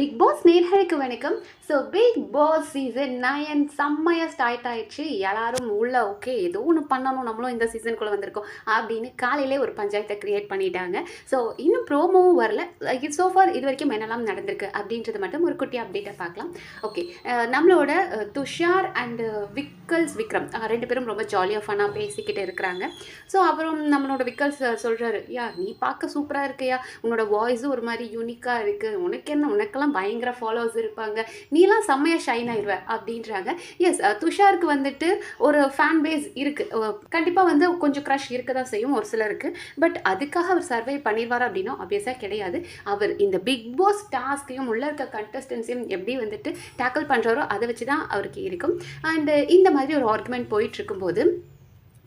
Big pass நேர்களுக்கு வணக்கம். So big boss season nine செம்மையாக ஸ்டார்ட் ஆயிடுச்சு. எல்லாரும் உள்ள ஓகே ஏதோ ஒன்று பண்ணணும். நம்மளும் இந்த சீசனுக்குள்ளே வந்திருக்கோம் அப்படின்னு காலையிலே ஒரு பஞ்சாயத்தை கிரியேட் பண்ணிட்டாங்க. ஸோ இன்னும் ப்ரோமோவும் வரல. இது சோஃபார் இது வரைக்கும் என்னெல்லாம் நடந்திருக்கு அப்படின்றது மட்டும் ஒரு குட்டி அப்டேட்டை பார்க்கலாம். ஓகே நம்மளோட துஷார் அண்டு விக்கல்ஸ் விக்ரம் ரெண்டு பேரும் ரொம்ப ஜாலியாக ஃபனாக பேசிக்கிட்டு இருக்கிறாங்க. ஸோ அப்புறம் நம்மளோட விக்கல்ஸ் சொல்கிறாரு யா நீ பார்க்க சூப்பராக இருக்கையா? உன்னோட வாய்ஸும் ஒரு மாதிரி யூனிக்காக இருக்குது உனக்கு என்ன உனக்கெல்லாம் பயங்கர ஃபாலோவர்ஸ் இருப்பாங்க. நீலாம் செம்மையாக ஷைன் ஆயிடுவ அப்படின்றாங்க. எஸ் துஷாருக்கு வந்துட்டு ஒரு ஃபேன் பேஸ் இருக்குது கண்டிப்பாக வந்து கொஞ்சம் க்ரஷ் இருக்க தான் செய்யும் ஒரு சிலருக்கு. பட் அதுக்காக அவர் சர்வை பண்ணிடுவார் அப்படின்னா ஆப்வியஸாக கிடையாது. அவர் இந்த பிக் பாஸ் டாஸ்க்கையும் உள்ள இருக்க கண்டஸ்டன்ஸையும் எப்படி வந்துட்டு டேக்கிள் பண்ணுறாரோ அதை வச்சு தான் அவருக்கு இருக்கும். அண்டு இந்த மாதிரி ஒரு ஆர்குமெண்ட் போயிட்டு இருக்கும்போது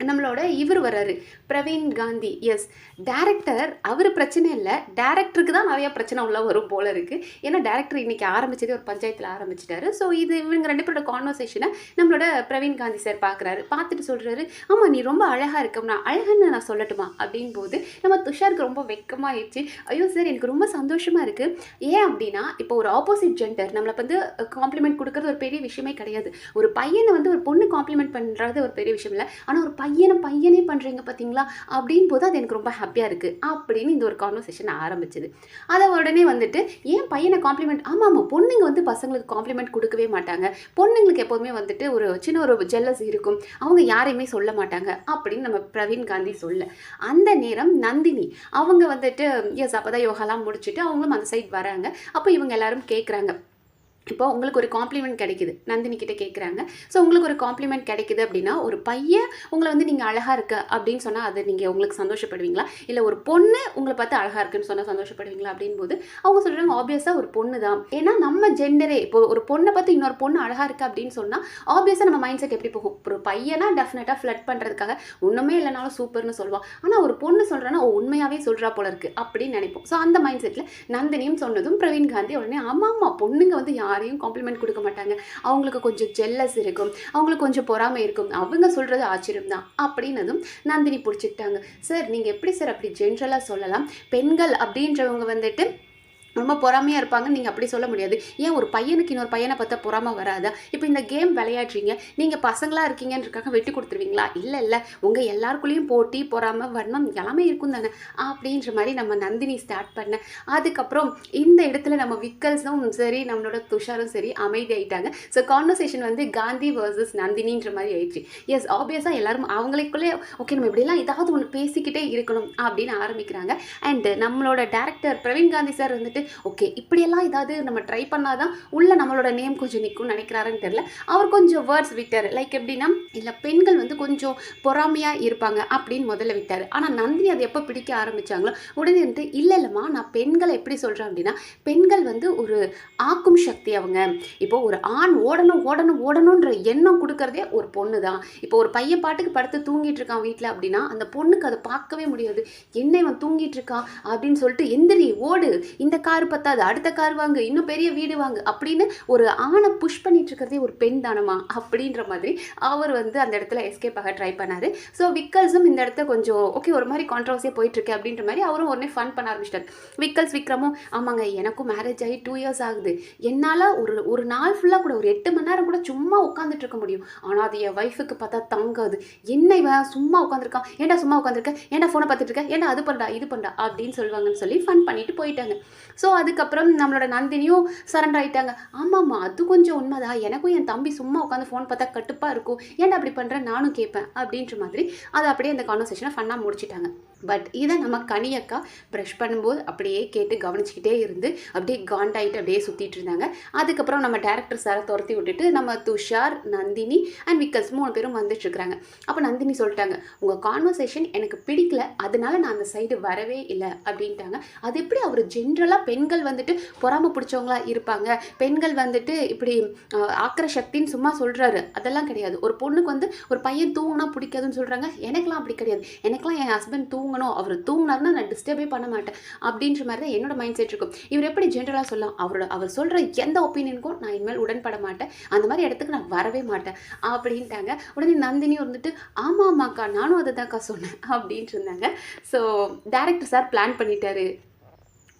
நம்மளோட இவர் வர்றாரு. பிரவீன் காந்தி. எஸ் டேரக்டர் அவர் பிரச்சனை இல்லை. டேரக்டருக்கு தான் நிறையா பிரச்சனை உள்ள வரும் போல இருக்குது ஏன்னா டேரக்டர் இன்றைக்கி ஆரம்பிச்சதே ஒரு பஞ்சாயத்தில் ஆரம்பிச்சிட்டாரு. ஸோ இது இவங்க ரெண்டு பேரோட கான்வர்சேஷனை நம்மளோட பிரவீன் காந்தி சார் பார்க்குறாரு பார்த்துட்டு சொல்கிறாரு ஆமாம் நீ ரொம்ப அழகாக இருக்கம்னா அழகுன்னு நான் சொல்லட்டுமா? அப்படின் போது நம்ம துஷாருக்கு ரொம்ப வெக்கமாகிடுச்சு ஐயோ சார் எனக்கு ரொம்ப சந்தோஷமாக இருக்குது ஏன் அப்படின்னா இப்போ ஒரு ஆப்போசிட் ஜெண்டர் நம்மளை வந்து காம்ப்ளிமெண்ட் கொடுக்கறது ஒரு பெரிய விஷயமே கிடையாது. ஒரு பையனை வந்து ஒரு பொண்ணு காம்ப்ளிமெண்ட் பண்ணுறது ஒரு பெரிய விஷயம் இல்லை. ஆனால் ஒரு பையன் பையனை பையனே பண்ணுறீங்க பார்த்தீங்களா அப்படின் போது அது எனக்கு ரொம்ப ஹாப்பியாக இருக்குது அப்படின்னு இந்த ஒரு கான்வர்சேஷன் ஆரம்பிச்சது. அதை உடனே வந்துட்டு ஏன் பையனை காம்ப்ளிமெண்ட் ஆமாம் ஆமாம் பொண்ணுங்க வந்து பசங்களுக்கு காம்ப்ளிமெண்ட் கொடுக்கவே மாட்டாங்க. பொண்ணுங்களுக்கு எப்போதுமே வந்துட்டு ஒரு சின்ன ஒரு ஜெல்லஸ் இருக்கும். அவங்க யாரையுமே சொல்ல மாட்டாங்க அப்படின்னு நம்ம பிரவீன் காந்தி சொல்ல. அந்த நேரம் நந்தினி அவங்க வந்துட்டு எஸ் அப்போ தான் யோகாலாம் முடிச்சுட்டு அவங்களும் அந்த சைட் வராங்க. அப்போ இவங்க எல்லாரும் கேட்குறாங்க இப்போ உங்களுக்கு ஒரு காம்ப்ளிமெண்ட் கிடைக்குது. நந்தினி கிட்ட கேட்குறாங்க ஸோ உங்களுக்கு ஒரு காம்ப்ளிமெண்ட் கிடைக்குது அப்படின்னா ஒரு பையன் உங்களை வந்து நீங்கள் அழகாக இருக்க அப்படின்னு சொன்னால் அது நீங்கள் உங்களுக்கு சந்தோஷப்படுவீங்களா? இல்லை ஒரு பொண்ணு உங்களை பார்த்து அழகாக இருக்குன்னு சொன்னால் சந்தோஷப்படுவீங்களா அப்படின் போது அவங்க சொல்கிறாங்க ஆப்வியஸாக ஒரு பொண்ணு தான் ஏன்னா நம்ம ஜெண்டரே இப்போ ஒரு பொண்ணை பார்த்து இன்னொரு பொண்ணு அழகாக இருக்குது அப்படின்னு சொன்னால் ஆப்வியஸாக நம்ம மைண்ட் செட் எப்படி போகும்? ஒரு பையனா டெஃபினட்டாக ஃப்ளட் பண்ணுறதுக்காக ஒன்றுமே இல்லைனாலும் சூப்பர்னு சொல்லுவான் ஆனால் ஒரு பொண்ணு சொல்கிறேன்னா உண்மையாகவே சொல்கிறா போல இருக்குது அப்படின்னு நினைப்போம். ஸோ அந்த மைண்ட் செட்டில் நந்தினியும் சொன்னதும் பிரவீன் காந்தி உடனே ஆமாம் ஆமாம் பொண்ணுங்க வந்து யார் யாரையும் காம்ப்ளிமெண்ட் கொடுக்க மாட்டாங்க. அவங்களுக்கு கொஞ்சம் ஜெல்லஸ் இருக்கும். அவங்களுக்கு கொஞ்சம் பொறாமை இருக்கும். அவங்க சொல்கிறது ஆச்சரியம் தான் அப்படின்னதும் நந்தினி பிடிச்சிக்கிட்டாங்க. சார் நீங்கள் எப்படி சார் அப்படி ஜென்ரலாக சொல்லலாம்? பெண்கள் அப்படின்றவங்க வந்துட்டு ரொம்ப பொறாமையாக இருப்பாங்க. நீங்கள் அப்படி சொல்ல முடியாது. ஏன் ஒரு பையனுக்கு இன்னொரு பையனை பார்த்தா பொறாமை வராதா? இப்போ இந்த கேம் விளையாடுறீங்க. நீங்கள் பசங்களாக இருக்கீங்கன்றக்காக வெட்டி கொடுத்துருவீங்களா? இல்லை இல்லை. உங்கள் எல்லாருக்குள்ளேயும் போட்டி பொறாமை வர்ணம் எல்லாமே இருக்கும் தானே? அப்படின்ற மாதிரி நம்ம நந்தினி ஸ்டார்ட் பண்ண. அதுக்கப்புறம் இந்த இடத்துல நம்ம விக்கல்ஸும் சரி நம்மளோட துஷாரும் சரி அமைதி ஆயிட்டாங்க ஸோ கான்வர்சேஷன் வந்து காந்தி வர்சஸ் நந்தினின்ற மாதிரி ஆயிடுச்சு. எஸ் ஆப்வியஸாக எல்லாரும் அவங்களுக்குள்ளே ஓகே நம்ம இப்படிலாம் ஏதாவது ஒன்று பேசிக்கிட்டே இருக்கணும் அப்படின்னு ஆரம்பிக்கிறாங்க. அண்ட் நம்மளோட டேரக்டர் பிரவீன் காந்தி சார் வந்துட்டு ஓகே இப்படியெல்லாம் ஏதாவது நம்ம ட்ரை பண்ணாதான் உள்ள நம்மளோட நேம் கொஞ்சம் நிற்கும்னு நினைக்கிறாருன்னு தெரியல. அவர் கொஞ்சம் வேர்ட்ஸ் விட்டார். லைக் எப்படின்னா இல்லை பெண்கள் வந்து கொஞ்சம் பொறாமையாக இருப்பாங்க அப்படின்னு முதல்ல விட்டார். ஆனால் நந்தினி அதை எப்போ பிடிக்க ஆரம்பிச்சாங்களோ உடனே வந்து இல்லை இல்லைம்மா நான் பெண்களை எப்படி சொல்கிறேன் அப்படின்னா பெண்கள் வந்து ஒரு ஆக்கும் சக்தி அவங்க. இப்போ ஒரு ஆண் ஓடணும் ஓடணும் ஓடணுன்ற எண்ணம் கொடுக்கறதே ஒரு பொண்ணு தான் இப்போ ஒரு பையன் பாட்டுக்கு படுத்து தூங்கிட்டு இருக்கான் வீட்டில் அப்படின்னா அந்த பொண்ணுக்கு அதை பார்க்கவே முடியாது. என்ன இவன் தூங்கிட்டு இருக்கான் அப்படின்னு சொல்லிட்டு எந்திரி ஓடு. இந்த கார் பத்தாது அடுத்த கார் வாங்கு இன்னும் பெரிய வீடு வாங்கு அப்படின்னு ஒரு ஆணை புஷ் பண்ணிட்டு இருக்கிறதே ஒரு பெண் தானமா அப்படின்ற மாதிரி அவர் வந்து அந்த இடத்துல எஸ்கேப் ஆக ட்ரை பண்ணாரு. ஸோ விக்கல்ஸும் இந்த இடத்த கொஞ்சம் ஓகே ஒரு மாதிரி கான்ட்ரவர்சியாக போயிட்டு இருக்கு அப்படின்ற மாதிரி அவரும் உடனே ஃபன் பண்ண ஆரம்பிச்சிட்டார். விக்கல்ஸ் விக்ரமும் ஆமாங்க எனக்கும் மேரேஜ் ஆகி டூ இயர்ஸ் ஆகுது. என்னால் ஒரு ஒரு நாள் ஃபுல்லாக கூட ஒரு எட்டு மணி நேரம் கூட சும்மா உட்காந்துட்டு இருக்க முடியும். ஆனால் அது என் ஒய்ஃபுக்கு பார்த்தா தங்காது. என்ன இவன் சும்மா உட்காந்துருக்கான் ஏன்டா சும்மா உட்காந்துருக்க ஏன்டா ஃபோனை பார்த்துட்டு இருக்க? ஏன்டா அது பண்ணா இது பண்ணா அப்படின்னு சொல்லுவாங்கன்னு சொல்லி ஃபன் பண்ணிட்டு போயிட்டாங்க. ஸோ அதுக்கப்புறம் நம்மளோட நந்தினியும் சரண்டர் ஆகிட்டாங்க ஆமாம்மா அது கொஞ்சம் உண்மைதான். எனக்கும் என் தம்பி சும்மா உட்காந்து ஃபோன் பார்த்தா கட்டுப்பாக இருக்கும். ஏன்டா அப்படி பண்ணுறேன் நானும் கேட்பேன். அப்படின்ற மாதிரி அதை அப்படியே அந்த கான்வர்சேஷனை ஃபன்னாக முடிச்சிட்டாங்க. பட் இதை நம்ம கனியக்கா ப்ரஷ் பண்ணும்போது அப்படியே கேட்டு கவனிச்சுக்கிட்டே இருந்து அப்படியே காண்டாயிட்டு அப்படியே சுற்றிட்டு இருந்தாங்க. அதுக்கப்புறம் நம்ம டேரக்டர் சாரை துரத்தி விட்டுட்டு நம்ம துஷார் நந்தினி அண்ட் விக்கல்ஸ் மூணு பேரும் வந்துட்டுருக்குறாங்க அப்போ நந்தினி சொல்லிட்டாங்க உங்கள் கான்வர்சேஷன் எனக்கு பிடிக்கல அதனால நான் அந்த சைடு வரவே இல்லை அப்படின்ட்டாங்க. அது எப்படி அவர் ஜென்ரலாக பெண்கள் வந்துட்டு பொறாம பிடிச்சவங்களா இருப்பாங்க? பெண்கள் வந்துட்டு இப்படி ஆக்கிர சக்தின்னு சும்மா சொல்கிறாரு அதெல்லாம் கிடையாது. ஒரு பொண்ணுக்கு வந்து ஒரு பையன் தூங்கினா பிடிக்காதுன்னு சொல்கிறாங்க எனக்கெல்லாம் அப்படி கிடையாது. எனக்கெல்லாம் என் ஹஸ்பண்ட் தூங்கணும். அவர் தூங்கினாருன்னா நான் டிஸ்டர்பே பண்ண மாட்டேன். அப்படின்ற மாதிரி தான் என்னோட மைண்ட் செட் இருக்கும். இவர் எப்படி ஜென்ரலாக சொல்லலாம்? அவரோட அவர் சொல்கிற எந்த ஒப்பீனியனுக்கும் நான் இனிமேல் உடன்பட மாட்டேன். அந்த மாதிரி இடத்துக்கு நான் வரவே மாட்டேன். அப்படின்ட்டாங்க. உடனே நந்தினி வந்துட்டு ஆமாம் ஆமாக்கா நானும் அதை தான்க்கா சொன்னேன். அப்படின்ட்டு இருந்தாங்க. ஸோ டேரக்டர் சார் பிளான் பண்ணிட்டாரு.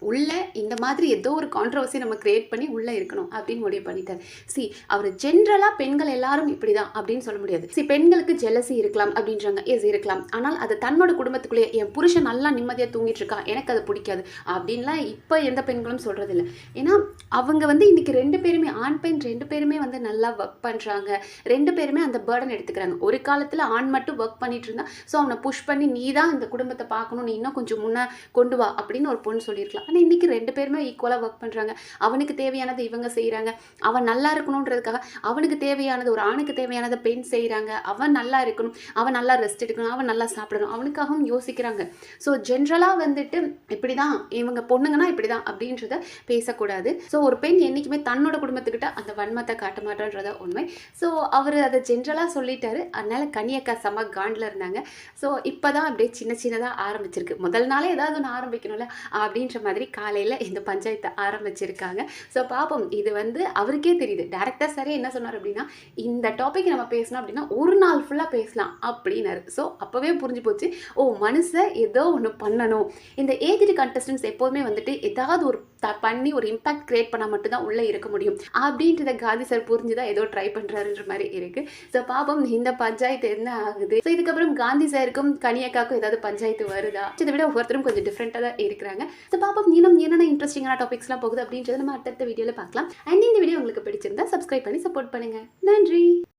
உள்ளே இந்த மாதிரி ஏதோ ஒரு கான்ட்ரவர்சி நம்ம க்ரியேட் பண்ணி உள்ளே இருக்கணும் அப்படின்னு முடிவு பண்ணிட்டார். சி அவர் ஜென்ரலாக பெண்கள் எல்லாரும் இப்படி தான் அப்படின்னு சொல்ல முடியாது. சி பெண்களுக்கு ஜெலசி இருக்கலாம் அப்படின்றாங்க. எஸ் இருக்கலாம். ஆனால் அது தன்னோட குடும்பத்துக்குள்ளேயே என் புருஷன் நல்லா நிம்மதியாக தூங்கிட்டு இருக்கா? எனக்கு அது பிடிக்காது. அப்படின்லாம் இப்போ எந்த பெண்களும் சொல்கிறதில்ல ஏன்னா அவங்க வந்து இன்றைக்கி ரெண்டு பேருமே ஆண் பெண் ரெண்டு பேருமே வந்து நல்லா ஒர்க் பண்ணுறாங்க ரெண்டு பேருமே அந்த பேர்டன் எடுத்துக்கிறாங்க. ஒரு காலத்தில் ஆண் மட்டும் ஒர்க் பண்ணிட்டு இருந்தா ஸோ அவனை புஷ் பண்ணி நீ தான் இந்த குடும்பத்தை பார்க்கணும். நீ இன்னும் கொஞ்சம் முன்னே கொண்டு வா. அப்படின்னு ஒரு பொண்ணு சொல்லியிருக்கலாம். ஆனால் இன்னைக்கு ரெண்டு பேருமே ஈக்குவலாக ஒர்க் பண்ணுறாங்க அவனுக்கு தேவையானது இவங்க செய்கிறாங்க அவன் நல்லா இருக்கணுன்றதுக்காக அவனுக்கு தேவையானது ஒரு ஆணுக்கு தேவையானதை பெண் செய்கிறாங்க அவன் நல்லா இருக்கணும் அவன் நல்லா ரெஸ்ட் எடுக்கணும் அவன் நல்லா சாப்பிடணும் அவனுக்காகவும் யோசிக்கிறாங்க. ஸோ ஜென்ரலாக வந்துட்டு இப்படி தான் இவங்க பொண்ணுங்கன்னா இப்படி தான் அப்படின்றத பேசக்கூடாது. ஸோ ஒரு பெண் என்றைக்குமே தன்னோட குடும்பத்துக்கிட்ட அந்த வன்மத்தை காட்ட மாட்டோன்றத உண்மை. ஸோ அவர் அதை ஜென்ரலாக சொல்லிட்டாரு. அதனால் கனியக்கா செம்ம காண்டில் இருந்தாங்க. ஸோ இப்போ தான் அப்படியே சின்ன சின்னதாக ஆரம்பிச்சிருக்கு. முதல் நாளே ஏதாவது ஒன்று ஆரம்பிக்கணும்ல அப்படின்ற மாதிரி காலையில் இந்த பஞ்சாயத்தை ஆரம்பிச்சிருக்காங்க. ஸோ பார்ப்போம் இது வந்து அவருக்கே தெரியுது. டேரக்டர் சரி என்ன சொன்னார் அப்படின்னா இந்த டாபிக் நம்ம பேசணும் அப்படின்னா ஒரு நாள் ஃபுல்லாக பேசலாம் அப்படின்னாரு. ஸோ அப்போவே புரிஞ்சு போச்சு. ஓ மனுஷன் ஏதோ ஒன்று பண்ணணும். இந்த ஏஜ்டு கண்டஸ்டன்ஸ் எப்போதுமே வந்துட்டு ஏதாவது ஒரு பண்ணி ஒரு இம்பாக்ட் கிரியேட் பண்ணால் மட்டும்தான் உள்ளே இருக்க முடியும். அப்படின்றத காந்தி சார் புரிஞ்சுதான் ஏதோ ட்ரை பண்ணுறாருன்ற மாதிரி இருக்குது ஸோ பாப்போம் இந்த பஞ்சாயத்து என்ன ஆகுது? ஸோ இதுக்கப்புறம் காந்தி சாருக்கும் கனியக்காக்கும் ஏதாவது பஞ்சாயத்து வருதா? இதை விட ஒவ்வொருத்தரும் கொஞ்சம் டிஃப்ரெண்ட்டாக தான் இருக்கிறாங்க. ஸோ பாப்போம் இன்னும் என்னென்ன இன்ட்ரெஸ்டிங்கான டாபிக்ஸ்லாம் போகுது அப்படின்றத நம்ம அடுத்தடுத்த வீடியோவில் பார்க்கலாம். அண்ட் இந்த வீடியோ உங்களுக்கு பிடிச்சிருந்தா சப்ஸ்கிரைப் பண்ணி சப்போர்ட் பண்ணுங்கள் நன்றி!